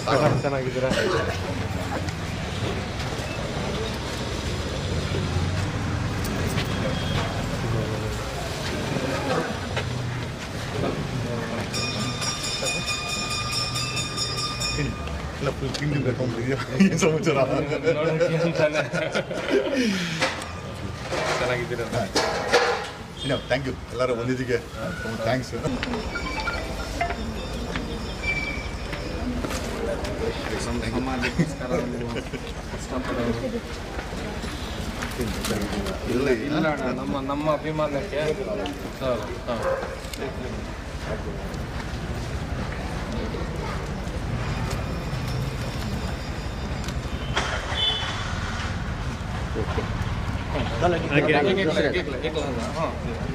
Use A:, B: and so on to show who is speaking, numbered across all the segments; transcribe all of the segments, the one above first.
A: ಸಾಕು ಚೆನ್ನಾಗಿದ್ದೀರಾ?
B: ಇಲ್ಲ ಫುಲ್ ತಿಂಡಿ ಬೇಕು ಏನು ಸಮಾಚಾರ
A: ಚೆನ್ನಾಗಿದ್ದೀರಾ?
B: ಇಲ್ಲ ಥ್ಯಾಂಕ್ ಯು ಎಲ್ಲರೂ ಬಂದಿದ್ದಕ್ಕೆ ಥ್ಯಾಂಕ್ಸ್ ಇಲ್ಲ
A: ಇಲ್ಲ ಅಣ್ಣ ನಮ್ಮ ನಮ್ಮ ಅಭಿಮಾನಕ್ಕೆ ಹೌದು ಹೌದು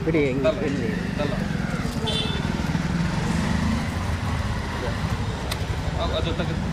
C: ಬಿಡಿ ಹೆಂಗೆ
A: ಅದು ತೆಗೆದು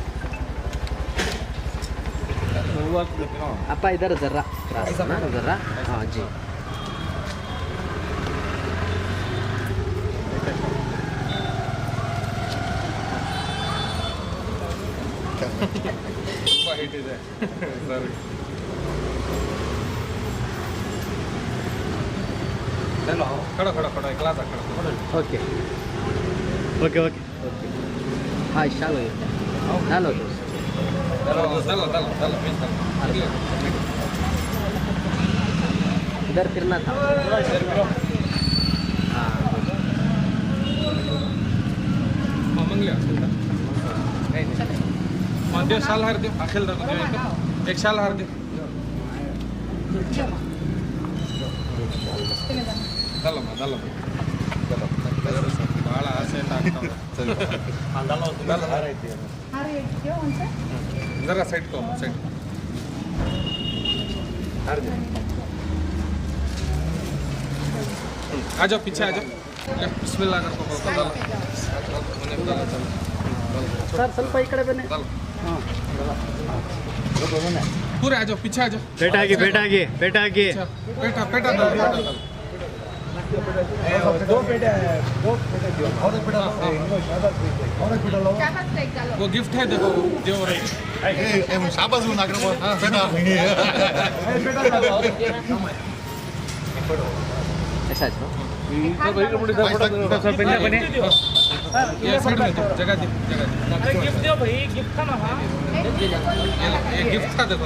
C: ಅಪ್ಪ ಇದ್ದಾರೆ ಜರ್ರಾ. ಜರ್ರಾ? ಹಾಂ
A: ಅಜ್ಜಿ. ಇದೆ. Okay
C: okay.
D: Okay okay.
C: ಹಾಂ ಶಾಲೋ
A: ಆಗೋಗಿದೆ ನಾನು
C: इधर फिरना था हाँ
A: मंगली असेल का नाही नाही मग देव शाल हार देव अखेल दाखव देव एक एक शाल हार देव ದಲ್ಲ ದಲ್ಲ ಭಾಳ ಆಸೆಯಿಂದ ಜರ ಸೈಡ್ ತಗೊಂಡು ಸೈಡ್ आ जाओ पीछे आ जाओ ले, बिस्मिल्लाह करको बोलता दल मने दल दल
C: ಸರ್ ಸ್ವಲ್ಪ ಈ ಕಡೆ ಬನ್ನಿ
A: दल पूरे आ जाओ पीछे आ जाओ
D: ಬೇಟ ಹಾಕಿ ಬೇಟ ಹಾಕಿ ಬೇಟ ಹಾಕಿ
A: अच्छा, पेटा पेटा दल पेटा दल वो गिफ्ट है देखो देव
B: रही ए ए
C: शाबाश हूं
D: नागर हां बेटा
A: ए बेटा ऐसा है जगह जगह गिफ्ट दो भाई गिफ्ट था ना हां ये गिफ्ट था देखो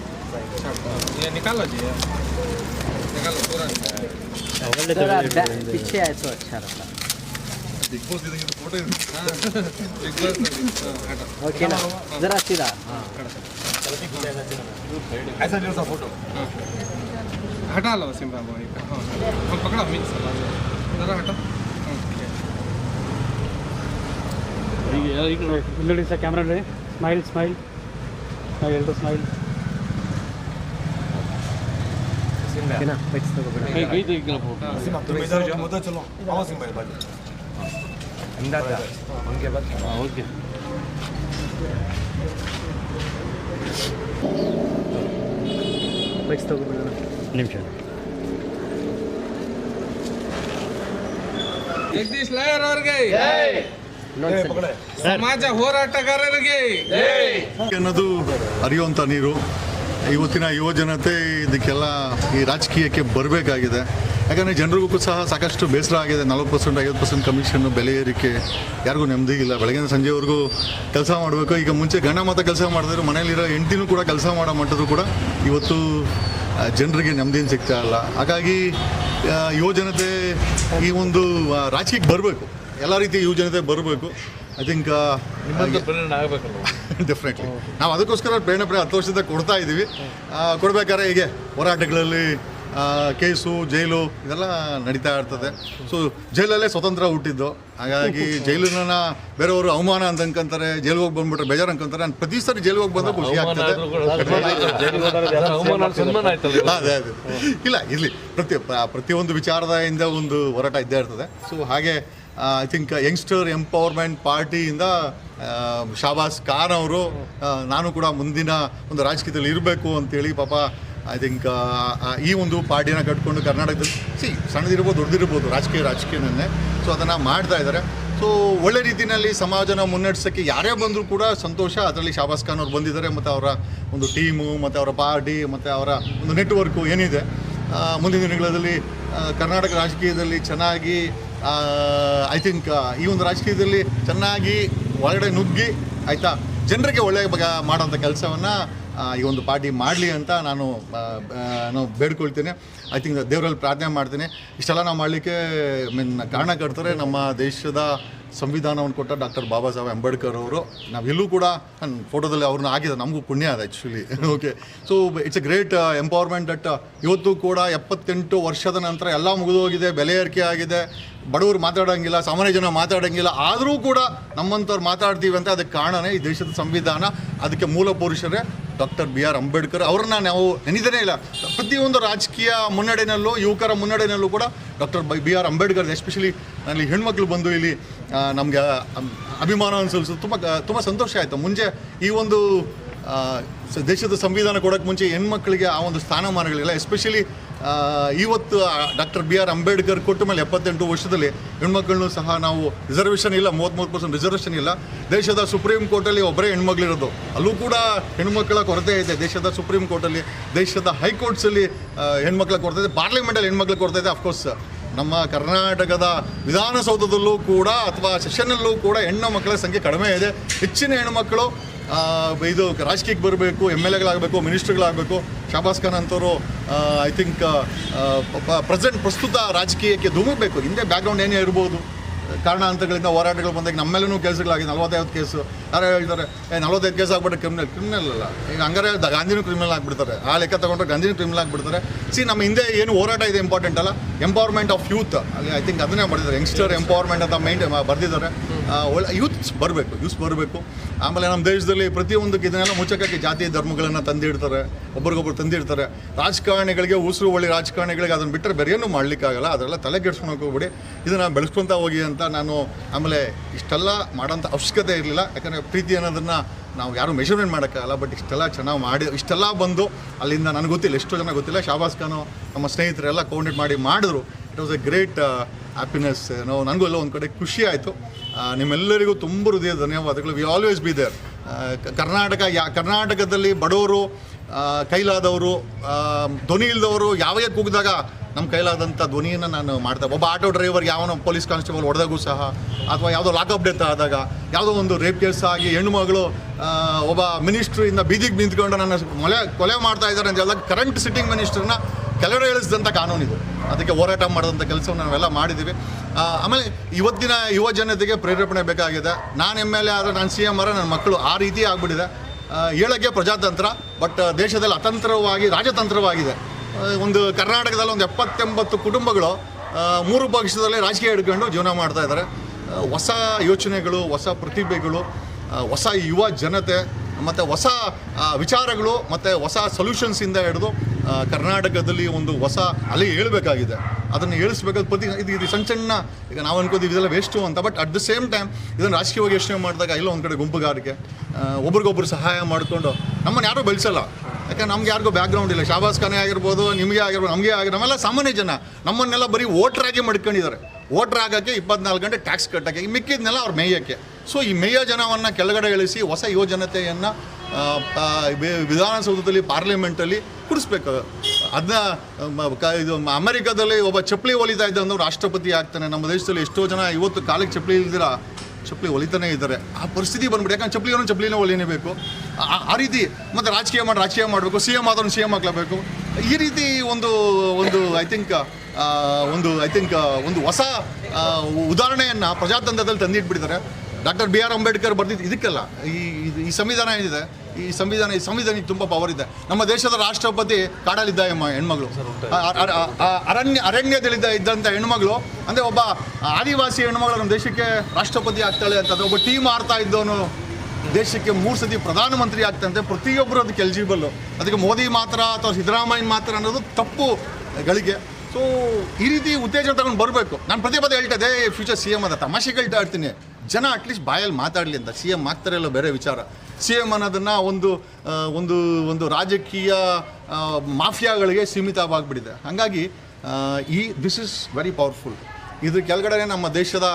A: ये निकालो जी ये निकालो पूरा निकालो
C: थोड़ा बैक पीछे आए तो अच्छा रहता
B: ಬಿಗ್ ಬಾಸ್ ಇದಂಗೆ ಫೋಟೋ ಇದೆ
A: हाँ बिग बॉस हाँ हटो
C: ओके ना जरा सीधा हाँ
B: ऐसा नहीं होता फोटो
A: हाँ हटा लो सिम्बा को एक हाँ हाँ पकड़ो मीन जरा हटो हाँ ठीक है
D: ಈಗ ಈಗ ನೋಡಿ ಇಲ್ಲಿ ನೋಡಿ ಸರ್ ಕ್ಯಾಮ್ರಾ ನೋಡಿ ಸ್ಮೈಲ್ ಸ್ಮೈಲ್ ಸ್ಮೈಲ್ ಎಲ್ಲರೂ ಸ್ಮೈಲ್ ನಿಮಿಷ.
A: ಸಮಾಜ ಹೋರಾಟಗಾರರಿಗೆ.
B: ಅರಿಯುವಂತ ನೀರು. ಇವತ್ತಿನ ಯುವ ಜನತೆ ಇದಕ್ಕೆಲ್ಲ ಈ ರಾಜಕೀಯಕ್ಕೆ ಬರಬೇಕಾಗಿದೆ. ಯಾಕಂದರೆ ಜನರಿಗೂ ಸಹ ಸಾಕಷ್ಟು ಬೇಸರ ಆಗಿದೆ. ನಲ್ವತ್ತು ಪರ್ಸೆಂಟ್ ಐವತ್ತು ಪರ್ಸೆಂಟ್ ಕಮಿಷನ್ ಬೆಲೆ ಏರಿಕೆ. ಯಾರಿಗೂ ನೆಮ್ಮದಿ ಇಲ್ಲ. ಬೆಳಗಿನ ಸಂಜೆವರೆಗೂ ಕೆಲಸ ಮಾಡಬೇಕು. ಈಗ ಮುಂಚೆ ಗಂಡ ಮಾತ್ರ ಕೆಲಸ ಮಾಡಿದ್ರು ಮನೇಲಿರೋ ಹೆಂಡ್ತಿನೂ ಕೂಡ ಕೆಲಸ ಮಾಡೋ ಮಟ್ಟದ್ದು ಕೂಡ ಇವತ್ತು ಜನರಿಗೆ ನೆಮ್ಮದಿನ ಸಿಗ್ತಾ ಇಲ್ಲ. ಹಾಗಾಗಿ ಯುವ ಜನತೆ ಈ ಒಂದು ರಾಜಕೀಯಕ್ಕೆ ಬರಬೇಕು. ಎಲ್ಲ ರೀತಿಯ ಯುವ ಜನತೆ ಬರಬೇಕು. ಐ ಥಿಂಕ್ ಡೆಫಿನೆಟ್ಲಿ ನಾವು ಅದಕ್ಕೋಸ್ಕರ ಪ್ರೇರಣೆ ಪ್ರೇರಣೆ ಹತ್ತು ವರ್ಷದಿಂದ ಕೊಡ್ತಾ ಇದ್ದೀವಿ ಕೊಡಬೇಕಾದ್ರೆ ಹೀಗೆ ಹೋರಾಟಗಳಲ್ಲಿ ಕೇಸು ಜೈಲು ಇದೆಲ್ಲ ನಡೀತಾ ಇರ್ತದೆ. ಸೊ ಜೈಲಲ್ಲೇ ಸ್ವತಂತ್ರ ಹುಟ್ಟಿದ್ದು. ಹಾಗಾಗಿ ಜೈಲಿನ ಬೇರೆಯವರು ಅವಮಾನ ಅಂತ ಅನ್ಕೊಂತಾರೆ ಜೈಲಿಗೆ ಹೋಗಿ ಬಂದ್ಬಿಟ್ರೆ ಬೇಜಾರು ಅನ್ಕೊಂತಾರೆ ನಾನು ಪ್ರತಿ ಸರಿ ಜೈಲಿಗೆ ಹೋಗಿ ಬಂದ್ರೆ ಖುಷಿ ಆಗ್ತದೆ. ಅದೇ ಅದೇ ಇಲ್ಲ ಇರಲಿ. ಪ್ರತಿ ಪ್ರತಿಯೊಂದು ಪ್ರತಿಯೊಂದು ವಿಚಾರದಿಂದ ಒಂದು ಹೋರಾಟ ಇದ್ದೇ ಇರ್ತದೆ. ಸೊ ಹಾಗೆ ಐ ಥಿಂಕ್ ಯಂಗ್ಸ್ಟರ್ ಎಂಪವರ್ಮೆಂಟ್ ಪಾರ್ಟಿಯಿಂದ ಶಾಬಾಸ್ ಖಾನ್ ಅವರು ನಾನು ಕೂಡ ಮುಂದಿನ ಒಂದು ರಾಜಕೀಯದಲ್ಲಿ ಇರಬೇಕು ಅಂತೇಳಿ ಪಾಪ ಐ ಥಿಂಕ್ ಈ ಒಂದು ಪಾರ್ಟಿನ ಕಟ್ಕೊಂಡು ಕರ್ನಾಟಕದಲ್ಲಿ, ಸಿ, ಸಣ್ಣದಿರ್ಬೋದು, ದೊಡ್ಡದಿರ್ಬೋದು, ರಾಜಕೀಯ, ರಾಜಕೀಯನನ್ನೇ. ಸೊ ಅದನ್ನು ಮಾಡ್ತಾ ಇದ್ದಾರೆ ಸೊ ಒಳ್ಳೆ ರೀತಿಯಲ್ಲಿ ಸಮಾಜನ ಮುನ್ನಡೆಸೋಕ್ಕೆ ಯಾರೇ ಬಂದರೂ ಕೂಡ ಸಂತೋಷ. ಅದರಲ್ಲಿ ಶಾಬಾಸ್ ಖಾನ್ ಅವರು ಬಂದಿದ್ದಾರೆ, ಮತ್ತು ಅವರ ಒಂದು ಟೀಮು, ಮತ್ತು ಅವರ ಪಾರ್ಟಿ, ಮತ್ತು ಅವರ ಒಂದು ನೆಟ್ವರ್ಕು ಏನಿದೆ. ಮುಂದಿನ ದಿನಗಳಲ್ಲಿ ಕರ್ನಾಟಕ ರಾಜಕೀಯದಲ್ಲಿ ಚೆನ್ನಾಗಿ ಐ ಥಿಂಕ್ ಈ ಒಂದು ರಾಜಕೀಯದಲ್ಲಿ ಚೆನ್ನಾಗಿ ಒಳಗಡೆ ನುಗ್ಗಿ, ಆಯಿತಾ? ಜನರಿಗೆ ಒಳ್ಳೆಯ ಬಗ ಮಾಡೋಂಥ ಕೆಲಸವನ್ನು ಈ ಒಂದು ಪಾರ್ಟಿ ಮಾಡಲಿ ಅಂತ ನಾನು ನಾನು ಬೇಡ್ಕೊಳ್ತೀನಿ. ಐ ಥಿಂಕ್ ದೇವರಲ್ಲಿ ಪ್ರಾರ್ಥನೆ ಮಾಡ್ತೀನಿ. ಇಷ್ಟೆಲ್ಲ ನಾವು ಮಾಡಲಿಕ್ಕೆ ಮೀನ್ ಕಾರಣ ಕಟ್ತಾರೆ ನಮ್ಮ ದೇಶದ ಸಂವಿಧಾನವನ್ನು ಕೊಟ್ಟ ಡಾಕ್ಟರ್ ಬಾಬಾ ಸಾಹೇಬ್ ಅಂಬೇಡ್ಕರ್ ಅವರು, ನಾವೆಲ್ಲೂ ಕೂಡ ಫೋಟೋದಲ್ಲಿ ಅವ್ರನ್ನ ಆಗಿದೆ ನಮಗೂ ಪುಣ್ಯ ಅದು actually okay so it's a great empowerment that ಇವತ್ತು ಕೂಡ ಎಪ್ಪತ್ತೆಂಟು ವರ್ಷದ ನಂತರ ಎಲ್ಲ ಮುಗಿದೋಗಿದೆ, ಬೆಲೆ ಏರಿಕೆ ಆಗಿದೆ. ಬಡವರು ಮಾತಾಡೋಂಗಿಲ್ಲ, ಸಾಮಾನ್ಯ ಜನ ಮಾತಾಡೋಂಗಿಲ್ಲ. ಆದರೂ ಕೂಡ ನಮ್ಮಂಥವ್ರು ಮಾತಾಡ್ತೀವಿ ಅಂತ ಅದಕ್ಕೆ ಕಾರಣನೇ ಈ ದೇಶದ ಸಂವಿಧಾನ. ಅದಕ್ಕೆ ಮೂಲ ಪುರುಷರೇ ಡಾಕ್ಟರ್ ಬಿ ಆರ್ ಅಂಬೇಡ್ಕರ್ ಅವ್ರನ್ನ ನಾವು ನೆನೆದೇ ಇಲ್ಲ. ಪ್ರತಿಯೊಂದು ರಾಜಕೀಯ ಮುನ್ನಡೆಯಲ್ಲೂ ಯುವಕರ ಮುನ್ನಡೆಯಲ್ಲೂ ಕೂಡ doctor B R Ambedkar especially ನಾನು ಹೆಣ್ಮಕ್ಳು ಬಂದು ಇಲ್ಲಿ ನಮಗೆ ಅಭಿಮಾನ ಅನಿಸಲು ತುಂಬ ತುಂಬ ಸಂತೋಷ ಆಯಿತು. ಮುಂಚೆ ಈ ಒಂದು ದೇಶದ ಸಂವಿಧಾನ ಕೊಡೋಕ್ಕೆ ಮುಂಚೆ ಹೆಣ್ಮಕ್ಳಿಗೆ ಆ ಒಂದು ಸ್ಥಾನಮಾನಗಳಿಲ್ಲ. ಎಸ್ಪೆಷಲಿ ಇವತ್ತು ಡಾಕ್ಟರ್ ಬಿ ಆರ್ ಅಂಬೇಡ್ಕರ್ ಕೊಟ್ಟ ಮೇಲೆ ಎಪ್ಪತ್ತೆಂಟು ವರ್ಷದಲ್ಲಿ ಹೆಣ್ಮಕ್ಳನ್ನೂ ಸಹ ನಾವು ರಿಸರ್ವೇಷನ್ ಇಲ್ಲ ಮೂವತ್ತ್ಮೂರು ಪರ್ಸೆಂಟ್ ರಿಸರ್ವೇಷನ್ ಇಲ್ಲ. ದೇಶದ ಸುಪ್ರೀಂ ಕೋರ್ಟಲ್ಲಿ ಒಬ್ಬರೇ ಹೆಣ್ಮಕ್ಳಿರೋದು. ಅಲ್ಲೂ ಕೂಡ ಹೆಣ್ಮಕ್ಳ ಕೊರತೆ ಇದೆ. ದೇಶದ ಸುಪ್ರೀಂ ಕೋರ್ಟಲ್ಲಿ, ದೇಶದ ಹೈಕೋರ್ಟ್ಸಲ್ಲಿ ಹೆಣ್ಮಕ್ಳ ಕೊರತೆ ಇದೆ. ಪಾರ್ಲಿಮೆಂಟಲ್ಲಿ ಹೆಣ್ಮಕ್ಳ ಕೊರತೆ ಇದೆ ಅಫ್ಕೋರ್ಸ್ ನಮ್ಮ ಕರ್ನಾಟಕದ ವಿಧಾನಸೌಧದಲ್ಲೂ ಕೂಡ ಅಥವಾ ಸೆಷನ್ನಲ್ಲೂ ಕೂಡ ಹೆಣ್ಣು ಮಕ್ಕಳ ಸಂಖ್ಯೆ ಕಡಿಮೆ ಇದೆ ಹೆಚ್ಚಿನ ಹೆಣ್ಣುಮಕ್ಕಳು ಇದು ರಾಜಕೀಯಕ್ಕೆ ಬರಬೇಕು ಎಂ ಎಲ್ ಎಗಳಾಗಬೇಕು ಮಿನಿಸ್ಟ್ರ್ಗಳಾಗಬೇಕು ಶಾಬಾಸ್ ಖಾನ್ ಅಂತವರು ಐ ಥಿಂಕ್ ಪ್ರೆಸೆಂಟ್ ಪ್ರಸ್ತುತ ರಾಜಕೀಯಕ್ಕೆ ಧುಮುಕಬೇಕು ಹಿಂದೆ ಬ್ಯಾಕ್ಗ್ರೌಂಡ್ ಏನೇ ಇರ್ಬೋದು ಕಾರಣಾಂತರಗಳಿಂದ ಹೋರಾಟಗಳು ಬಂದಾಗ ನಮ್ಮೆಲ್ಲೂ ಕೆಲಸಗಳಾಗಿ ನಲವತ್ತೈದು ಕೇಸು. ಯಾರು ಹೇಳ್ತಾರೆ, ಏ, ನಲವತ್ತೈದು ಕೇಸ್ ಆಗ್ಬಿಟ್ಟು ಕ್ರಿಮಿನಲ್ ಕ್ರಿಮಿನಲ್ ಅಲ್ಲ. ಈಗ ಹಂಗಾರೆ ಗಾಂಧಿನೂ ಕ್ರಿಮಿನಲ್ ಆಗಿಬಿಡ್ತಾರೆ. ಆ ಲೆಕ್ಕ ತಗೊಂಡ್ರೆ ಗಾಂಧಿನೂ ಕ್ರಿಮಿನಲ್ ಆಗಿಬಿಡ್ತಾರೆ. ಸಿ ನಮ್ಮ ಹಿಂದೆ ಏನು ಹೋರಾಟ ಇದೆ ಇಂಪಾರ್ಟೆಂಟ್ ಅಲ್ಲ? ಎಂಪವರ್ಮೆಂಟ್ ಆಫ್ ಯೂತ್ ಅಲ್ಲಿ ಐ ಥಿಂಕ್ ಅದನ್ನೇ ಮಾಡಿದ್ದಾರೆ. ಯಂಗ್ಸ್ಟರ್ ಎಂಪವರ್ಮೆಂಟ್ ಅಂತ ಮೈಂಡ್ ಬರೆದಿದ್ದಾರೆ. ಒಳ್ಳೆ ಯೂತ್ಸ್ ಬರಬೇಕು. ಯೂತ್ಸ್ ಬರಬೇಕು. ಆಮೇಲೆ ನಮ್ಮ ದೇಶದಲ್ಲಿ ಪ್ರತಿಯೊಂದಕ್ಕೆ ಇದನ್ನೆಲ್ಲ ಮುಚ್ಚಕ್ಕೆ ಜಾತಿ ಧರ್ಮಗಳನ್ನು ತಂದಿಡ್ತಾರೆ, ಒಬ್ರಿಗೊಬ್ರು ತಂದಿಡ್ತಾರೆ. ರಾಜಕಾರಣಿಗಳಿಗೆ ಉಸಿರು ಒಳ್ಳೆ ರಾಜಕಾರಣಿಗಳಿಗೆ ಅದನ್ನು ಬಿಟ್ಟರೆ ಬೇರೆ ಏನೂ ಮಾಡಲಿಕ್ಕಾಗಲ್ಲ ತಲೆ ಕೆಡ್ಸ್ಕೊಳಕ್ಕೆ ಹೋಗ್ಬಿಡಿ. ಇದನ್ನು ಬೆಳೆಸ್ಕೊತಾ ಹೋಗಿ ಅಂತ ನಾನು ಆಮೇಲೆ ಇಷ್ಟೆಲ್ಲ ಮಾಡೋಂಥ ಅವಶ್ಯಕತೆ ಇರಲಿಲ್ಲ. ಯಾಕಂದರೆ ಪ್ರೀತಿ ಅನ್ನೋದನ್ನು ನಾವು ಯಾರು ಮೆಷರ್ಮೆಂಟ್ ಮಾಡೋಕ್ಕಾಗಲ್ಲ ಬಟ್ ಇಷ್ಟೆಲ್ಲ ಚೆನ್ನಾಗಿ ಮಾಡಿ, ಇಷ್ಟೆಲ್ಲ ಬಂದು ಅಲ್ಲಿಂದ ನನಗೆ ಗೊತ್ತಿಲ್ಲ, ಎಷ್ಟೋ ಜನ ಗೊತ್ತಿಲ್ಲ. ಶಾಬಾಸ್ ಖಾನು ನಮ್ಮ ಸ್ನೇಹಿತರೆಲ್ಲ ಕೋಆರ್ಡಿನೇಟ್ ಮಾಡಿ ಮಾಡಿದ್ರು. It was a great happiness ಏನೋ ನನಗೂ ಎಲ್ಲ ಒಂದು ಕಡೆ ಖುಷಿ ಆಯಿತು. ನಿಮ್ಮೆಲ್ಲರಿಗೂ ತುಂಬ ಹೃದಯ ಧನ್ಯವಾದಗಳು. We always be there Karnataka yeah, ಕರ್ನಾಟಕದಲ್ಲಿ ಬಡವರು ಕೈಲಾದವರು ಧ್ವನಿ ಇಲ್ಲದವರು ಯಾವೇ ಕೂಗಿದಾಗ ನಮ್ಮ ಕೈಲಾದಂಥ ಧ್ವನಿಯನ್ನು ನಾನು ಮಾಡ್ತಾ ಒಬ್ಬ ಆಟೋ ಡ್ರೈವರ್ ಯಾವನೋ ಪೊಲೀಸ್ ಕಾನ್ಸ್ಟೇಬಲ್ ಹೊಡೆದಾಗೂ ಸಹ, ಅಥವಾ ಯಾವುದೋ ಲಾಕಪ್ ಡೆತ್ ಆದಾಗ, ಯಾವುದೋ ಒಂದು ರೇಪ್ ಕೇಸ್ ಆಗಿ ಹೆಣ್ಣು ಮಗಳು ಒಬ್ಬ ಮಿನಿಸ್ಟ್ರಿಂದ ಬೀದಿಗೆ ನಿಂತ್ಕೊಂಡು ನನ್ನ ಮೊಲೆ ಕೊಲೆ ಮಾಡ್ತಾ ಇದ್ದಾರೆ ಅಂತ ಹೇಳಿದಾಗ ಕರೆಂಟ್ ಸಿಟ್ಟಿಂಗ್ ಮಿನಿಸ್ಟ್ರನ್ನ ಕೆಳಗಡೆ ಇಳಿಸಿದಂಥ ಕಾನೂನಿದು ಅದಕ್ಕೆ ಹೋರಾಟ ಮಾಡಿದಂಥ ಕೆಲಸವನ್ನು ನಾವೆಲ್ಲ ಮಾಡಿದ್ದೀವಿ. ಆಮೇಲೆ ಇವತ್ತಿನ ಯುವ ಜನತೆಗೆ ಪ್ರೇರೇಪಣೆ ಬೇಕಾಗಿದೆ. ನಾನು ಎಂ ಎಲ್ ಎ ಆದರೆ ನಾನು ಸಿ ಎಂ ಆರ ನನ್ನ ಮಕ್ಕಳು ಆ ರೀತಿ ಆಗಿಬಿಟ್ಟಿದೆ. ಆ, ಹೇಳಕ್ಕೆ ಪ್ರಜಾತಂತ್ರ ಬಟ್ ದೇಶದಲ್ಲಿ ಅತಂತ್ರವಾಗಿ ರಾಜತಂತ್ರವಾಗಿದೆ. ಒಂದು ಕರ್ನಾಟಕದಲ್ಲಿ ಒಂದು ಎಪ್ಪತ್ತೆಂಬತ್ತು ಕುಟುಂಬಗಳು ಮೂರು ಪಕ್ಷದಲ್ಲಿ ರಾಜಕೀಯ ಹಿಡ್ಕೊಂಡು ಜೀವನ ಮಾಡ್ತಾ ಇದ್ದಾರೆ. ಹೊಸ ಯೋಚನೆಗಳು ಹೊಸ ಪ್ರತಿಭೆಗಳು ಹೊಸ ಯುವ ಜನತೆ ಮತ್ತು ಹೊಸ ವಿಚಾರಗಳು ಮತ್ತು ಹೊಸ ಸೊಲ್ಯೂಷನ್ಸಿಂದ ಹಿಡಿದು ಕರ್ನಾಟಕದಲ್ಲಿ ಒಂದು ಹೊಸ ಅಲೆ ಹೇಳಬೇಕಾಗಿದೆ. ಅದನ್ನು ಹೇಳಿಸ್ಬೇಕಾದ ಪ್ರತಿ ಇದು ಇದು ಸಣ್ಣ ಸಣ್ಣ ಈಗ ನಾವು ಅನ್ಕೋತೀವಿ ಇದೆಲ್ಲ ವೇಸ್ಟು ಅಂತ but at the same time ಇದನ್ನು ರಾಜಕೀಯವಾಗಿ ಯೋಚನೆ ಮಾಡಿದಾಗ ಇಲ್ಲ ಒಂದು ಕಡೆ ಗುಂಪುಗಾರಿಕೆ ಒಬ್ರಿಗೊಬ್ರು ಸಹಾಯ ಮಾಡಿಕೊಂಡು ನಮ್ಮನ್ನು ಯಾರೂ ಬೆಳೆಸಲ್ಲ. ಯಾಕಂದ್ರೆ ನಮ್ಗೆ ಯಾರಿಗೂ ಬ್ಯಾಕ್ಗ್ರೌಂಡ್ ಇಲ್ಲ. ಶಾಬಾಸ್ ಖಾನೆ ಆಗಿರ್ಬೋದು, ನಿಮಗೆ ಆಗಿರ್ಬೋದು, ನಮಗೆ ಆಗಿರೋ ನಮ್ಮೆಲ್ಲ ಸಾಮಾನ್ಯ ಜನ. ನಮ್ಮನ್ನೆಲ್ಲ ಬರೀ ವೋಟ್ರಾಗಿ ಮಡ್ಕೊಂಡಿದ್ದಾರೆ. ವೋಟ್ರ್ ಆಗೋಕ್ಕೆ ಇಪ್ಪತ್ನಾಲ್ಕು ಗಂಟೆ ಟ್ಯಾಕ್ಸ್ ಕಟ್ಟೋಕ್ಕೆ, ಈ ಮಿಕ್ಕಿದ್ನೆಲ್ಲ ಅವ್ರು ಮೇಯಕ್ಕೆ. ಸೊ ಈ ಮೇಯ ಜನವನ್ನು ಕೆಳಗಡೆ ಇಳಿಸಿ ಹೊಸ ಯುವಜನತೆಯನ್ನು ವಿಧಾನಸೌಧದಲ್ಲಿ, ಪಾರ್ಲಿಮೆಂಟಲ್ಲಿ ಕುಡಿಸ್ಬೇಕು. ಅದನ್ನ ಇದು ಅಮೆರಿಕದಲ್ಲಿ ಒಬ್ಬ ಚಪ್ಪಲಿ ಹೊಲಿತಾ ಅಂದ್ರೆ ರಾಷ್ಟ್ರಪತಿ ಆಗ್ತಾನೆ. ನಮ್ಮ ದೇಶದಲ್ಲಿ ಎಷ್ಟೋ ಜನ ಇವತ್ತು ಕಾಲಿಗೆ ಚಪ್ಪಲಿ ಇಲ್ದಿರ? ಚಪ್ಪಲಿ ಹೊಲಿತಾನೆ ಇದ್ದಾರೆ. ಆ ಪರಿಸ್ಥಿತಿ ಬಂದ್ಬಿಟ್ಟು ಯಾಕಂದ್ರೆ ಚಪ್ಪಲಿಯನ್ನು ಚಪ್ಪಲಿನೇ ಹೊಲಿನೇಬೇಕು ಆ- ರೀತಿ ಮತ್ತು ರಾಜಕೀಯ ಮಾಡಿ, ರಾಜಕೀಯ ಮಾಡಬೇಕು. ಸಿ ಎಂ ಆದವನು ಸಿ ಎಂ ಆಗ್ಲೇಬೇಕು ಈ ರೀತಿ ಒಂದು ಒಂದು, ಐ ಥಿಂಕ್ ಒಂದು, ಐ ಥಿಂಕ್, ಒಂದು ಹೊಸ ಉದಾಹರಣೆಯನ್ನು ಪ್ರಜಾತಂತ್ರದಲ್ಲಿ ತಂದಿಟ್ಬಿಟ್ಟಿದ್ದಾರೆ. ಡಾಕ್ಟರ್ ಬಿ ಆರ್ ಅಂಬೇಡ್ಕರ್ ಬರ್ದಿದ್ದು ಇದಕ್ಕೆಲ್ಲ ಈ ಇದು- ಈ ಸಂವಿಧಾನ ಏನಿದೆ ಈ ಸಂವಿಧಾನ ಈ ಸಂವಿಧಾನಕ್ಕೆ ತುಂಬ ಪವರ್ ಇದೆ. ನಮ್ಮ ದೇಶದ ರಾಷ್ಟ್ರಪತಿ ಕಾಡಲಿದ್ದ ಹೆಣ್ಮಗಳು. ಅರಣ್ಯ ಅರಣ್ಯದಲ್ಲಿದ್ದ ಇದ್ದಂಥ ಹೆಣ್ಮಗಳು. ಅಂದರೆ ಒಬ್ಬ ಆದಿವಾಸಿ ಹೆಣ್ಮಗಳು ನಮ್ಮ ದೇಶಕ್ಕೆ ರಾಷ್ಟ್ರಪತಿ ಆಗ್ತಾಳೆ ಅಂತಂದ್ರೆ ಒಬ್ಬ ಟೀಮ್ ಆಡ್ತಾ ಇದ್ದವನು ದೇಶಕ್ಕೆ ಮೂರು ಸತಿ ಪ್ರಧಾನಮಂತ್ರಿ ಆಗ್ತಂತೆ ಪ್ರತಿಯೊಬ್ಬರು ಅದಕ್ಕೆ ಎಲಿಜಿಬಲ್ಲು ಅದಕ್ಕೆ ಮೋದಿ ಮಾತ್ರ ಅಥವಾ ಸಿದ್ದರಾಮಯ್ಯ ಮಾತ್ರ ಅನ್ನೋದು ತಪ್ಪು ಗಳಿಗೆ. ಸೊ ಈ ರೀತಿ ಉತ್ತೇಜನ ತಗೊಂಡು ಬರಬೇಕು. ನಾನು ಪ್ರತಿ ಪದ ಹೇಳ್ತಾ ಇದ್ದೆ ಫ್ಯೂಚರ್ ಸಿ ಎಂ ಅಂತ ತಮಾಷೆಗೆ ಹೇಳ್ತಾ ಇರ್ತೀನಿ. ಜನ ಅಟ್ಲೀಸ್ಟ್ ಬಾಯಲ್ಲಿ ಮಾತಾಡಲಿ ಅಂತ. ಸಿ ಎಂ ಆಗ್ತಾರೆ ಬೇರೆ ವಿಚಾರ. ಸಿ ಎಂ ಅನ್ನೋದನ್ನು ಒಂದು ಒಂದು ಒಂದು ರಾಜಕೀಯ ಮಾಫಿಯಾಗಳಿಗೆ ಸೀಮಿತವಾಗಿಬಿಟ್ಟಿದೆ. ಹಾಗಾಗಿ ಈ ದಿಸ್ ಇಸ್ ವೆರಿ ಪವರ್ಫುಲ್ ಇದ್ರ ಕೆಳಗಡೆ ನಮ್ಮ ದೇಶದ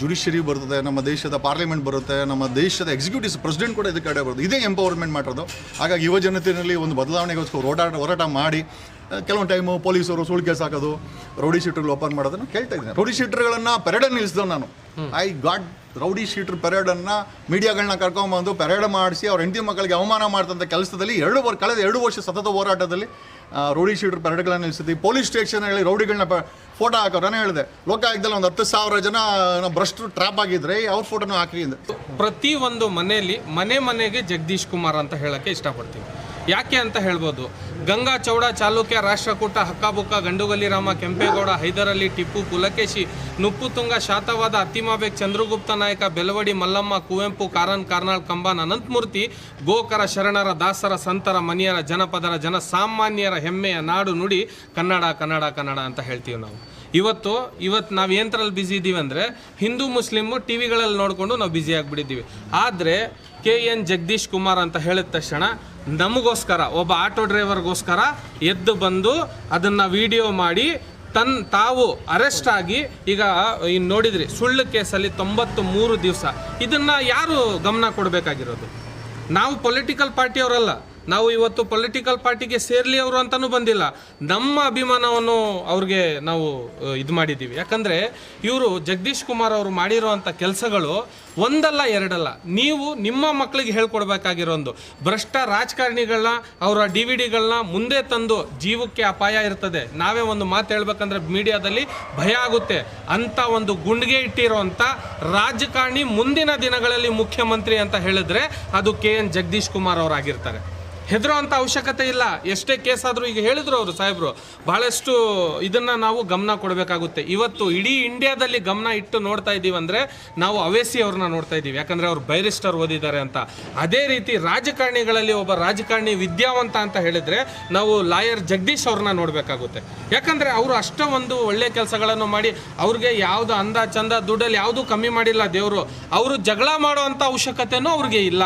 B: ಜುಡಿಷರಿ ಬರ್ತದೆ ನಮ್ಮ ದೇಶದ ಪಾರ್ಲಿಮೆಂಟ್ ಬರುತ್ತೆ ನಮ್ಮ ದೇಶದ ಎಕ್ಸಿಕ್ಯೂಟಿವ್ಸ್ ಪ್ರೆಸಿಡೆಂಟ್ ಕೂಡ ಇದಕ್ಕೆ ಕಡೆ ಬರುತ್ತೆ. ಇದೇ ಎಂಪವರ್ಮೆಂಟ್ ಮಾಡೋದು ಹಾಗಾಗಿ ಯುವ ಜನತೆಯಲ್ಲಿ ಒಂದು ಬದಲಾವಣೆಗೋಸ್ಕರ ಹೋರಾಟ ಹೋರಾಟ ಮಾಡಿ ಕೆಲವೊಂದು ಟೈಮು ಪೊಲೀಸರು ಸುಳ್ಳು ಕೇಸ್ ಹಾಕೋದು ರೌಡಿ ಶೀಟರ್ಗಳು ಓಪನ್ ಮಾಡೋದನ್ನು ಕೇಳ್ತಾ ಇದ್ದೀನಿ. ರೌಡಿ ಶೀಟರ್ಗಳನ್ನು ಪೆರಡೆ ನಿಲ್ಲಿಸಿದವ್ ನಾನು. ಐ ಗಾಡ್ ರೌಡಿ ಶೀಟರ್ ಪೆರೇಡನ್ನು ಮೀಡಿಯಾಗಳನ್ನ ಕರ್ಕೊಂಬಂದು ಪೆರೇಡ್ ಮಾಡಿಸಿ ಅವ್ರ ಹೆಂಡತಿ ಮಕ್ಕಳಿಗೆ ಅವಮಾನ ಮಾಡ್ತಂಥ ಕೆಲಸದಲ್ಲಿ ಎರಡು ವರ್ಷ ಕಳೆದ ಎರಡು ವರ್ಷ ಸತತ ಹೋರಾಟದಲ್ಲಿ ರೌಡಿ ಶೀಟರ್ ಪೆರೇಡ್ಗಳನ್ನ ನಿಲ್ಲಿಸಿದ್ವಿ. ಪೊಲೀಸ್ ಸ್ಟೇಷನ್ಗಳಲ್ಲಿ ರೌಡಿಗಳನ್ನ ಫೋಟೋ ಹಾಕೋರು ನಾನು ಹೇಳಿದೆ. ಲೋಕಾಯುಕ್ತದಲ್ಲಿ ಒಂದು ಹತ್ತು ಸಾವಿರ ಜನ ಭ್ರಷ್ಟರು ಟ್ರ್ಯಾಪ್ ಆಗಿದ್ರೆ ಅವ್ರ ಫೋಟೋನು ಹಾಕಿ
A: ಪ್ರತಿ ಒಂದು ಮನೆಯಲ್ಲಿ ಮನೆ ಮನೆಗೆ ಜಗದೀಶ್ ಕುಮಾರ್ ಅಂತ ಹೇಳೋಕ್ಕೆ ಇಷ್ಟಪಡ್ತೀವಿ ಯಾಕೆ ಅಂತ ಹೇಳ್ಬೋದು. ಗಂಗಾ ಚೌಡ, ಚಾಲುಕ್ಯ, ರಾಷ್ಟ್ರಕೂಟ, ಹಕ್ಕಾಬುಕ್ಕ ಗಂಡುಗಲಿ ರಾಮ ಕೆಂಪೇಗೌಡ ಹೈದರಲಿ ಟಿಪ್ಪು ಪುಲಕೇಶಿ, ನುಪ್ಪುತುಂಗ, ಶಾತವಾದ ಅತಿಮಾಬೇಕ್ ಚಂದ್ರಗುಪ್ತ ನಾಯಕ ಬೆಲವಡಿ ಮಲ್ಲಮ್ಮ, ಕುವೆಂಪು, ಕಾರನ್, ಕಾರ್ನಾಳ್, ಕಂಬಾನ್, ಅನಂತಮೂರ್ತಿ, ಗೋಕರ ಶರಣರ, ದಾಸರ, ಸಂತರ, ಮನಿಯರ, ಜನಪದರ ಜನಸಾಮಾನ್ಯರ ಹೆಮ್ಮೆಯ ನಾಡು ನುಡಿ ಕನ್ನಡ ಕನ್ನಡ ಕನ್ನಡ ಅಂತ ಹೇಳ್ತೀವಿ ನಾವು. ಇವತ್ತು ಇವತ್ತು ನಾವು ಏನರಲ್ಲಿ ಬ್ಯುಸಿ ಇದ್ದೀವಿ ಅಂದರೆ, ಹಿಂದೂ, ಮುಸ್ಲಿಮು ಟಿ ವಿಗಳಲ್ಲಿ ನೋಡಿಕೊಂಡು ನಾವು ಬ್ಯುಸಿ ಆಗಿಬಿಟ್ಟಿದ್ದೀವಿ. ಆದರೆ ಕೆ ಎನ್ ಜಗದೀಶ್ ಕುಮಾರ್ ಅಂತ ಹೇಳಿದ ತಕ್ಷಣ ನಮಗೋಸ್ಕರ, ಒಬ್ಬ ಆಟೋ ಡ್ರೈವರ್ಗೋಸ್ಕರ ಎದ್ದು ಬಂದು ಅದನ್ನು ವಿಡಿಯೋ ಮಾಡಿ ತನ್ ತಾವು ಅರೆಸ್ಟ್ ಆಗಿ ಈಗ ಇನ್ನು ನೋಡಿದ್ರಿ, ಸುಳ್ಳು ಕೇಸಲ್ಲಿ ತೊಂಬತ್ತು ಮೂರು ದಿವಸ. ಇದನ್ನು ಯಾರು ಗಮನ ಕೊಡಬೇಕಾಗಿರೋದು? ನಾವು ಪೊಲಿಟಿಕಲ್ ಪಾರ್ಟಿಯವರಲ್ಲ. ನಾವು ಇವತ್ತು ಪೊಲಿಟಿಕಲ್ ಪಾರ್ಟಿಗೆ ಸೇರ್ಲಿ ಅವರು ಅಂತಲೂ ಬಂದಿಲ್ಲ. ನಮ್ಮ ಅಭಿಮಾನವನ್ನು ಅವ್ರಿಗೆ ನಾವು ಇದು ಮಾಡಿದ್ದೀವಿ ಯಾಕಂದರೆ ಇವರು ಜಗದೀಶ್ ಕುಮಾರ್ ಅವರು ಮಾಡಿರೋವಂಥ ಕೆಲಸಗಳು ಒಂದಲ್ಲ ಎರಡಲ್ಲ. ನೀವು ನಿಮ್ಮ ಮಕ್ಕಳಿಗೆ ಹೇಳ್ಕೊಡ್ಬೇಕಾಗಿರೋ ಒಂದು. ಭ್ರಷ್ಟ ರಾಜಕಾರಣಿಗಳನ್ನ, ಅವರ ಡಿ ವಿ ಡಿಗಳನ್ನ ಮುಂದೆ ತಂದು ಜೀವಕ್ಕೆ ಅಪಾಯ ಇರ್ತದೆ. ನಾವೇ ಒಂದು ಮಾತು ಹೇಳ್ಬೇಕಂದ್ರೆ ಮೀಡಿಯಾದಲ್ಲಿ ಭಯ ಆಗುತ್ತೆ. ಅಂತ ಒಂದು ಗುಂಡಿಗೆ ಇಟ್ಟಿರೋಂಥ ರಾಜಕಾರಣಿ ಮುಂದಿನ ದಿನಗಳಲ್ಲಿ ಮುಖ್ಯಮಂತ್ರಿ ಅಂತ ಹೇಳಿದ್ರೆ ಅದು ಕೆ ಎನ್ ಜಗದೀಶ್ ಕುಮಾರ್ ಅವರಾಗಿರ್ತಾರೆ. ಹೆದರೋ ಅವಶ್ಯಕತೆ ಇಲ್ಲ. ಎಷ್ಟೇ ಕೇಸ್ ಆದರೂ ಈಗ ಹೇಳಿದ್ರು ಅವರು ಸಾಹೇಬರು ಭಾಳಷ್ಟು ಇದನ್ನು ನಾವು ಗಮನ ಕೊಡಬೇಕಾಗುತ್ತೆ. ಇವತ್ತು ಇಡೀ ಇಂಡಿಯಾದಲ್ಲಿ ಗಮನ ಇಟ್ಟು ನೋಡ್ತಾ ಇದ್ದೀವಿ ಅಂದರೆ ನಾವು ಅವೇಸಿ ಅವ್ರನ್ನ ನೋಡ್ತಾ ಇದ್ದೀವಿ ಯಾಕಂದರೆ ಅವ್ರು ಬೈರಿಸ್ಟರ್ ಓದಿದ್ದಾರೆ ಅಂತ. ಅದೇ ರೀತಿ ರಾಜಕಾರಣಿಗಳಲ್ಲಿ ಒಬ್ಬ ರಾಜಕಾರಣಿ ವಿದ್ಯಾವಂತ ಅಂತ ಹೇಳಿದರೆ ನಾವು ಲಾಯರ್ ಜಗದೀಶ್ ಅವ್ರನ್ನ ನೋಡಬೇಕಾಗುತ್ತೆ. ಯಾಕಂದರೆ ಅವರು ಅಷ್ಟೇ ಒಂದು ಒಳ್ಳೆ ಕೆಲಸಗಳನ್ನು ಮಾಡಿ, ಅವ್ರಿಗೆ ಯಾವುದು ಅಂದ ಚಂದ ದುಡ್ಡಲ್ಲಿ ಯಾವುದೂ ಕಮ್ಮಿ ಮಾಡಿಲ್ಲ ದೇವರು. ಅವರು ಜಗಳ ಮಾಡುವಂಥ ಅವಶ್ಯಕತೆನೂ ಅವ್ರಿಗೆ ಇಲ್ಲ.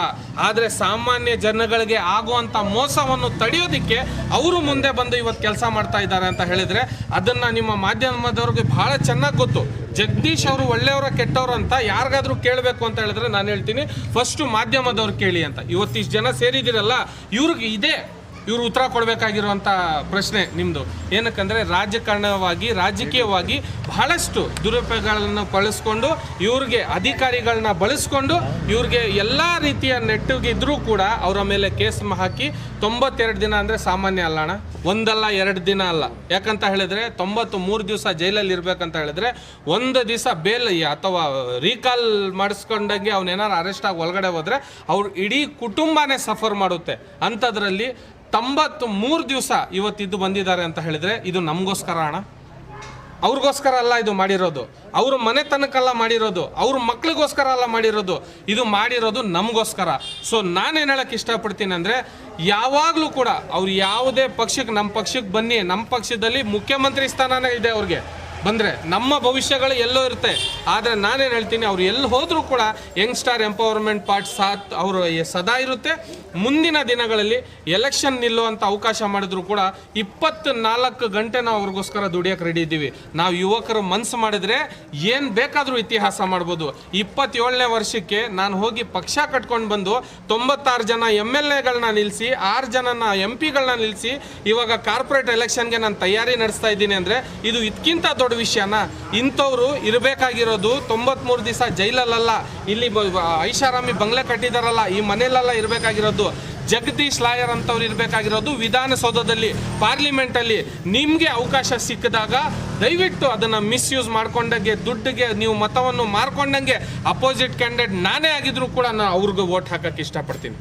A: ಆದರೆ ಸಾಮಾನ್ಯ ಜನಗಳಿಗೆ ಆಗುವಂಥ ಮೋಸವನ್ನು ತಡೆಯೋದಕ್ಕೆ ಅವರು ಮುಂದೆ ಬಂದು ಇವತ್ತು ಕೆಲಸ ಮಾಡ್ತಾ ಇದ್ದಾರೆ ಅಂತ ಹೇಳಿದರೆ ಅದನ್ನು ನಿಮ್ಮ ಮಾಧ್ಯಮದವ್ರಿಗೆ ಭಾಳ ಚೆನ್ನಾಗಿ ಗೊತ್ತು. ಜಗದೀಶ್ ಅವರು ಒಳ್ಳೆಯವರ ಕೆಟ್ಟವರು ಅಂತ ಯಾರಿಗಾದ್ರೂ ಕೇಳಬೇಕು ಅಂತ ಹೇಳಿದ್ರೆ ನಾನು ಹೇಳ್ತೀನಿ ಫಸ್ಟು ಮಾಧ್ಯಮದವ್ರು ಕೇಳಿ ಅಂತ. ಇವತ್ತಿಷ್ಟು ಜನ ಸೇರಿದಿರಲ್ಲ ಇವ್ರಿಗೆ ಇದೆ. ಇವರು ಉತ್ತರ ಕೊಡಬೇಕಾಗಿರುವಂಥ ಪ್ರಶ್ನೆ ನಿಮ್ಮದು ಏನಕ್ಕಂದರೆ ರಾಜಕಾರಣವಾಗಿ, ರಾಜಕೀಯವಾಗಿ ಬಹಳಷ್ಟು ದುರುಪಯೋಗಗಳನ್ನು ಬಳಸ್ಕೊಂಡು ಇವ್ರಿಗೆ ಅಧಿಕಾರಿಗಳನ್ನ ಬಳಸ್ಕೊಂಡು, ಇವ್ರಿಗೆ ಎಲ್ಲ ರೀತಿಯ ನೆಟ್ಟಿಗಿದ್ರೂ ಕೂಡ ಅವರ ಮೇಲೆ ಕೇಸ್ ಹಾಕಿ ತೊಂಬತ್ತೆರಡು ದಿನ ಅಂದರೆ ಸಾಮಾನ್ಯ ಅಲ್ಲ ಅಣ್ಣ? ಒಂದಲ್ಲ ಎರಡು ದಿನ ಅಲ್ಲ. ಯಾಕಂತ ಹೇಳಿದ್ರೆ ತೊಂಬತ್ತು ಮೂರು ದಿವಸ ಜೈಲಲ್ಲಿ ಇರಬೇಕಂತ ಹೇಳಿದ್ರೆ ಒಂದು ದಿವಸ ಬೇಲ್ ಅಥವಾ ರೀಕಾಲ್ ಮಾಡಿಸ್ಕೊಂಡಂಗೆ ಅವನೇನಾರು ಅರೆಸ್ಟ್ ಆಗಿ ಒಳಗಡೆ ಹೋದರೆ ಅವ್ರ ಇಡೀ ಕುಟುಂಬನೇ ಸಫರ್ ಮಾಡುತ್ತೆ. ಅಂಥದ್ರಲ್ಲಿ ತೊಂಬತ್ತು ಮೂರು ದಿವಸ ಇವತ್ತಿದ್ದು ಬಂದಿದ್ದಾರೆ ಅಂತ ಹೇಳಿದರೆ ಇದು ನಮಗೋಸ್ಕರ ಅಣ್ಣ. ಅವ್ರಿಗೋಸ್ಕರ ಅಲ್ಲ ಇದು ಮಾಡಿರೋದು. ಅವ್ರ ಮನೆತನಕ್ಕೆಲ್ಲ ಮಾಡಿರೋದು. ಅವ್ರ ಮಕ್ಳಿಗೋಸ್ಕರ ಅಲ್ಲ ಮಾಡಿರೋದು. ಇದು ಮಾಡಿರೋದು ನಮಗೋಸ್ಕರ. ಸೊ ನಾನೇನು ಹೇಳೋಕ್ಕೆ ಇಷ್ಟಪಡ್ತೀನಿ ಅಂದರೆ ಯಾವಾಗಲೂ ಕೂಡ ಅವ್ರು ಯಾವುದೇ ಪಕ್ಷಕ್ಕೆ ನಮ್ಮ ಪಕ್ಷಕ್ಕೆ ಬನ್ನಿ ನಮ್ಮ ಪಕ್ಷದಲ್ಲಿ ಮುಖ್ಯಮಂತ್ರಿ ಸ್ಥಾನನೇ ಇದೆ ಅವ್ರಿಗೆ. ಬಂದರೆ ನಮ್ಮ ಭವಿಷ್ಯಗಳು ಎಲ್ಲೋ ಇರುತ್ತೆ. ಆದರೆ ನಾನೇನು ಹೇಳ್ತೀನಿ, ಅವ್ರು ಎಲ್ಲಿ ಹೋದರೂ ಕೂಡ ಯಂಗ್ ಸ್ಟಾರ್ ಎಂಪವರ್ಮೆಂಟ್ ಪಾರ್ಟ್ ಸಾತ್ ಅವರು ಸದಾ ಇರುತ್ತೆ. ಮುಂದಿನ ದಿನಗಳಲ್ಲಿ ಎಲೆಕ್ಷನ್ ನಿಲ್ಲುವಂಥ ಅವಕಾಶ ಮಾಡಿದ್ರು ಕೂಡ ಇಪ್ಪತ್ತು ನಾಲ್ಕು ಗಂಟೆ ನಾವು ಅವ್ರಿಗೋಸ್ಕರ ದುಡಿಯೋಕೆ ರೆಡಿ ಇದ್ದೀವಿ. ನಾವು ಯುವಕರು ಮನಸ್ಸು ಮಾಡಿದರೆ ಏನು ಬೇಕಾದರೂ ಇತಿಹಾಸ ಮಾಡ್ಬೋದು. ಇಪ್ಪತ್ತೇಳನೇ ವರ್ಷಕ್ಕೆ ನಾನು ಹೋಗಿ ಪಕ್ಷ ಕಟ್ಕೊಂಡು ಬಂದು ತೊಂಬತ್ತಾರು ಜನ ಎಂ ಎಲ್ ಎಗಳನ್ನ ನಿಲ್ಲಿಸಿ ಆರು ಜನನ ಎಂ ಪಿಗಳನ್ನ ನಿಲ್ಲಿಸಿ ಇವಾಗ ಕಾರ್ಪೊರೇಟ್ ಎಲೆಕ್ಷನ್ಗೆ ನಾನು ತಯಾರಿ ನಡೆಸ್ತಾ ಇದ್ದೀನಿ ಅಂದರೆ ಇದು ಇದಕ್ಕಿಂತ ದೊಡ್ಡ ವಿಷಯನ ಇಂಥವ್ರು ಇರಬೇಕಾಗಿರೋದು ತೊಂಬತ್ಮೂರು ದಿವಸ ಜೈಲಲ್ಲ ಇಲ್ಲಿ ಐಷಾರಾಮಿ ಬಂಗ್ಲೆ ಕಟ್ಟಿದಾರಲ್ಲ, ಈ ಮನೆಯಲ್ಲೆಲ್ಲ ಇರಬೇಕಾಗಿರೋದು ಜಗದೀಶ್ ಲಾಯರ್ ಅಂತವ್ರು ಇರಬೇಕಾಗಿರೋದು ವಿಧಾನಸೌಧದಲ್ಲಿ, ಪಾರ್ಲಿಮೆಂಟಲ್ಲಿ. ನಿಮಗೆ ಅವಕಾಶ ಸಿಕ್ಕಿದಾಗ ದಯವಿಟ್ಟು ಅದನ್ನು ಮಿಸ್ಯೂಸ್ ಮಾಡ್ಕೊಂಡಂಗೆ, ದುಡ್ಡಿಗೆ ನೀವು ಮತವನ್ನು ಮಾರ್ಕೊಂಡಂಗೆ, ಅಪೋಸಿಟ್ ಕ್ಯಾಂಡಿಡೇಟ್ ನಾನೇ ಆಗಿದ್ರು ಕೂಡ ನಾನು ಅವ್ರಿಗೂ ವೋಟ್ ಹಾಕಕ್ಕೆ ಇಷ್ಟಪಡ್ತೀನಿ.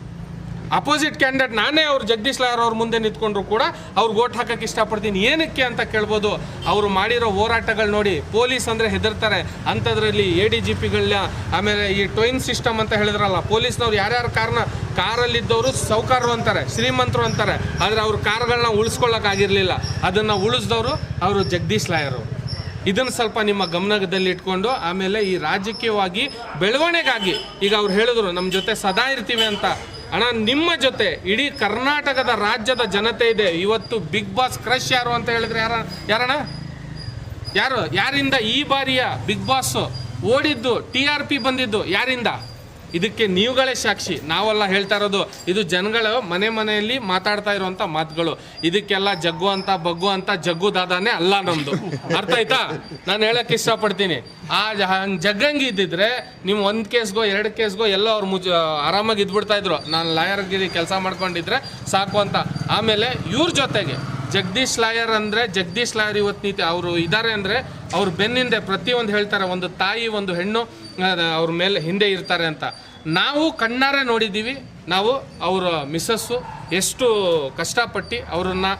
A: ಅಪೋಸಿಟ್ ಕ್ಯಾಂಡಿಡೇಟ್ ನಾನೇ ಅವ್ರು ಜಗದೀಶ್ ಲಾಯರ್ ಅವ್ರ ಮುಂದೆ ನಿಂತ್ಕೊಂಡ್ರು ಕೂಡ ಅವ್ರಿಗೆ ಓಟ್ ಹಾಕಕ್ಕೆ ಇಷ್ಟಪಡ್ತೀನಿ. ಏನಕ್ಕೆ ಅಂತ ಕೇಳ್ಬೋದು? ಅವರು ಮಾಡಿರೋ ಹೋರಾಟಗಳು ನೋಡಿ ಪೊಲೀಸ್ ಅಂದರೆ ಹೆದರ್ತಾರೆ. ಅಂಥದ್ರಲ್ಲಿ ಎ ಡಿ ಜಿ ಪಿಗಳನ್ನ ಆಮೇಲೆ ಈ ಟೊಯಿನ್ ಸಿಸ್ಟಮ್ ಅಂತ ಹೇಳಿದ್ರಲ್ಲ, ಪೊಲೀಸ್ನವ್ರು ಯಾರ್ಯಾರ ಕಾರ್ನ ಕಾರಲ್ಲಿದ್ದವರು ಸೌಕಾರರು ಅಂತಾರೆ, ಶ್ರೀಮಂತರು ಅಂತಾರೆ. ಆದರೆ ಅವ್ರ ಕಾರ್ಗಳನ್ನ ಉಳಿಸ್ಕೊಳ್ಳೋಕ್ಕಾಗಿರಲಿಲ್ಲ ಅದನ್ನು ಉಳಿಸ್ದವರು ಅವರು ಜಗದೀಶ್ ಲಾಯರು. ಇದನ್ನು ಸ್ವಲ್ಪ ನಿಮ್ಮ ಗಮನದಲ್ಲಿ ಇಟ್ಕೊಂಡು, ಆಮೇಲೆ ಈ ರಾಜಕೀಯವಾಗಿ ಬೆಳವಣಿಗಾಗಿ ಈಗ ಅವ್ರು ಹೇಳಿದ್ರು ನಮ್ಮ ಜೊತೆ ಸದಾ ಇರ್ತೀವಿ ಅಂತ. ಅಣ್ಣ, ನಿಮ್ಮ ಜೊತೆ ಇಡೀ ಕರ್ನಾಟಕದ ರಾಜ್ಯದ ಜನತೆ ಇದೆ. ಇವತ್ತು ಬಿಗ್ ಬಾಸ್ ಕ್ರಶ್ ಯಾರು ಅಂತ ಹೇಳಿದ್ರೆ ಯಾರ ಯಾರಣ್ಣ? ಯಾರು? ಯಾರಿಂದ ಈ ಬಾರಿಯ ಬಿಗ್ ಬಾಸ್ ಓಡಿದ್ದು ಟಿ ಆರ್ ಪಿ ಬಂದಿದ್ದು ಯಾರಿಂದ? ಇದಕ್ಕೆ ನೀವುಗಳೇ ಸಾಕ್ಷಿ. ನಾವೆಲ್ಲ ಹೇಳ್ತಾ ಇರೋದು, ಇದು ಜನಗಳು ಮನೆ ಮನೆಯಲ್ಲಿ ಮಾತಾಡ್ತಾ ಇರುವಂತ ಮಾತುಗಳು. ಇದಕ್ಕೆಲ್ಲ ಜಗ್ಗು ಅಂತ, ಬಗ್ಗು ಅಂತ, ಜಗ್ಗು ದಾದಾನೇ ಅಲ್ಲ ನಮ್ದು. ಅರ್ಥ ಆಯ್ತಾ? ನಾನು ಹೇಳಕ್ ಇಷ್ಟಪಡ್ತೀನಿ. ಆ ಹಂಗ್ ಜಗ್ಗಂಗೆ ಇದ್ದಿದ್ರೆ ನೀವು ಒಂದ್ ಕೇಸ್ಗೋ, ಎರಡು ಕೇಸ್ಗೋ ಎಲ್ಲ ಅವ್ರು ಮುಜ ಆರಾಮಾಗಿ ಇದ್ಬಿಡ್ತಾ ಇದ್ರು. ನಾನು ಲಾಯರ್ಗಿರಿ ಕೆಲಸ ಮಾಡ್ಕೊಂಡಿದ್ರೆ ಸಾಕು ಅಂತ. ಆಮೇಲೆ ಇವ್ರ ಜೊತೆಗೆ ಜಗದೀಶ್ ಲಾಯರ್ ಅಂದ್ರೆ, ಜಗದೀಶ್ ಲಾಯರ್ ಇವತ್ತು ನೀತಿ, ಅವರು ಇದ್ದಾರೆ ಅಂದರೆ ಅವ್ರ ಬೆನ್ನಿಂದೆ ಪ್ರತಿಯೊಂದು ಹೇಳ್ತಾರೆ. ಒಂದು ತಾಯಿ, ಒಂದು ಹೆಣ್ಣು ಅವ್ರ ಮೇಲೆ ಹಿಂದೆ ಇರ್ತಾರೆ ಅಂತ. ನಾವು ಕಣ್ಣಾರೆ ನೋಡಿದ್ದೀವಿ. ನಾವು ಅವರ ಮಿಸ್ಸಸ್ಸು ಎಷ್ಟು ಕಷ್ಟಪಟ್ಟು ಅವರನ್ನು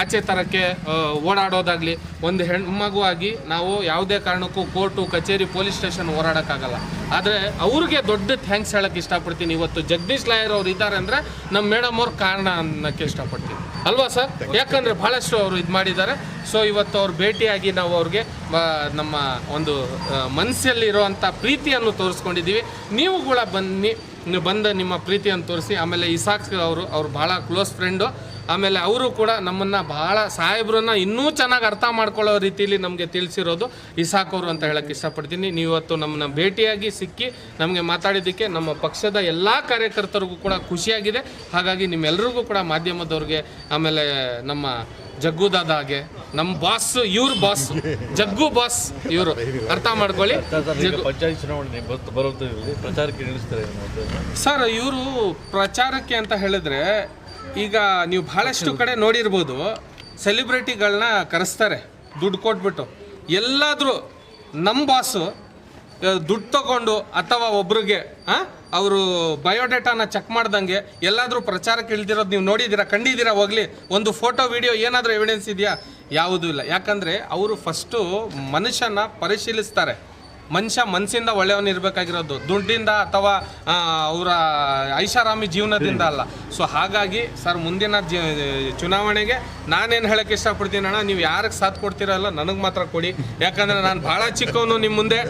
A: ಆಚೆ ತರಕ್ಕೆ ಓಡಾಡೋದಾಗಲಿ, ಒಂದು ಹೆಣ್ಮಗುವಾಗಿ ನಾವು ಯಾವುದೇ ಕಾರಣಕ್ಕೂ ಕೋರ್ಟು, ಕಚೇರಿ, ಪೊಲೀಸ್ ಸ್ಟೇಷನ್ ಓಡಾಡೋಕ್ಕಾಗಲ್ಲ ಆದರೆ ಅವ್ರಿಗೆ ದೊಡ್ಡ ಥ್ಯಾಂಕ್ಸ್ ಹೇಳೋಕ್ಕೆ ಇಷ್ಟಪಡ್ತೀನಿ. ಇವತ್ತು ಜಗದೀಶ್ ಲಾಯರ್ ಅವ್ರು ಇದ್ದಾರೆ ಅಂದರೆ ನಮ್ಮ ಮೇಡಮ್ ಅವ್ರ ಕಾರಣ ಅನ್ನೋಕ್ಕೆ ಇಷ್ಟಪಡ್ತೀನಿ. ಅಲ್ವಾ ಸರ್? ಯಾಕಂದರೆ ಭಾಳಷ್ಟು ಅವರು ಇದು ಮಾಡಿದ್ದಾರೆ. ಸೊ ಇವತ್ತು ಅವ್ರು ಭೇಟಿಯಾಗಿ ನಾವು ಅವ್ರಿಗೆ ನಮ್ಮ ಒಂದು ಮನಸ್ಸಲ್ಲಿರುವಂಥ ಪ್ರೀತಿಯನ್ನು ತೋರಿಸ್ಕೊಂಡಿದ್ದೀವಿ. ನೀವು ಕೂಡ ಬನ್ನಿ. ನೀವು ಬಂದು ನಿಮ್ಮ ಪ್ರೀತಿಯನ್ನು ತೋರಿಸಿ, ಆಮೇಲೆ ಇಸಾಕ್ ಅವರು, ಅವ್ರು ಭಾಳ ಕ್ಲೋಸ್ ಫ್ರೆಂಡು ಆಮೇಲೆ ಅವರು ಕೂಡ ನಮ್ಮನ್ನು ಭಾಳ ಸಾಹೇಬ್ರನ್ನ ಇನ್ನೂ ಚೆನ್ನಾಗಿ ಅರ್ಥ ಮಾಡ್ಕೊಳ್ಳೋ ರೀತಿಯಲ್ಲಿ ನಮಗೆ ತಿಳಿಸಿರೋದು ಇಸಾಕ್ ಅವರು ಅಂತ ಹೇಳೋಕ್ಕೆ ಇಷ್ಟಪಡ್ತೀನಿ. ನೀವು ಇವತ್ತು ನಮ್ಮನ್ನು ಭೇಟಿಯಾಗಿ ಸಿಕ್ಕಿ ನಮಗೆ ಮಾತಾಡಿದ್ದಕ್ಕೆ ನಮ್ಮ ಪಕ್ಷದ ಎಲ್ಲ ಕಾರ್ಯಕರ್ತರಿಗೂ ಕೂಡ ಖುಷಿಯಾಗಿದೆ. ಹಾಗಾಗಿ ನಿಮ್ಮೆಲ್ಲರಿಗೂ ಕೂಡ ಮಾಧ್ಯಮದವ್ರಿಗೆ ಆಮೇಲೆ ನಮ್ಮ ಜಗ್ಗು ದಾದಾಗೆ ನಮ್ಮ ಬಾಸ್ ಇವ್ರ ಬಾಸ್ ಜಗ್ಗು ಬಾಸ್ ಇವರು. ಅರ್ಥ ಮಾಡ್ಕೊಳ್ಳಿ.
E: ಪಂಚಾಯತ್ ಚುನಾವಣೆ ಪ್ರಚಾರಕ್ಕೆ ನಿಲ್ಲಿಸ್ತಾರೆ
A: ಸರ್ ಇವರು ಪ್ರಚಾರಕ್ಕೆ ಅಂತ ಹೇಳಿದ್ರೆ ಈಗ ನೀವು ಬಹಳಷ್ಟು ಕಡೆ ನೋಡಿರ್ಬೋದು ಸೆಲೆಬ್ರಿಟಿಗಳನ್ನ ಕರೆಸ್ತಾರೆ ದುಡ್ಡು ಕೊಟ್ಬಿಟ್ಟು. ಎಲ್ಲಾದರೂ ನಮ್ಮ ಬಾಸು ದುಡ್ಡು ತಗೊಂಡು ಅಥವಾ ಒಬ್ರಿಗೆ ಅವರು ಬಯೋಡೇಟಾನ ಚೆಕ್ ಮಾಡ್ದಂಗೆ ಎಲ್ಲಾದರೂ ಪ್ರಚಾರಕ್ಕೆ ಇಳಿದಿರೋದು ನೀವು ನೋಡಿದ್ದೀರಾ, ಕಂಡಿದ್ದೀರಾ ಹೋಗ್ಲಿ, ಒಂದು ಫೋಟೋ, ವಿಡಿಯೋ ಏನಾದರೂ ಎವಿಡೆನ್ಸ್ ಇದೆಯಾ? ಯಾವುದೂ ಇಲ್ಲ. ಯಾಕಂದರೆ ಅವರು ಫಸ್ಟು ಮನುಷ್ಯನ ಪರಿಶೀಲಿಸ್ತಾರೆ. ಮನುಷ್ಯ ಮನಸ್ಸಿಂದ ಒಳ್ಳೆಯವನು ಇರಬೇಕಾಗಿರೋದು. ದುಡ್ಡಿಂದ ಅಥವಾ ಅವರ ಐಷಾರಾಮಿ ಜೀವನದಿಂದ ಅಲ್ಲ. ಸೊ ಹಾಗಾಗಿ ಸರ್, ಮುಂದಿನ ಜಿ, ಚುನಾವಣೆಗೆ ನಾನೇನು ಹೇಳಕ್ಕೆ ಇಷ್ಟಪಡ್ತೀನಿ ಅಣ್ಣ, ನೀವು ಯಾರಿಗೆ ಸಾಥ್ ಕೊಡ್ತೀರಲ್ಲ ನನಗೆ ಮಾತ್ರ ಕೊಡಿ. ಯಾಕಂದರೆ ನಾನು ಭಾಳ ಚಿಕ್ಕವನು ನಿಮ್ಮ ಮುಂದೆ.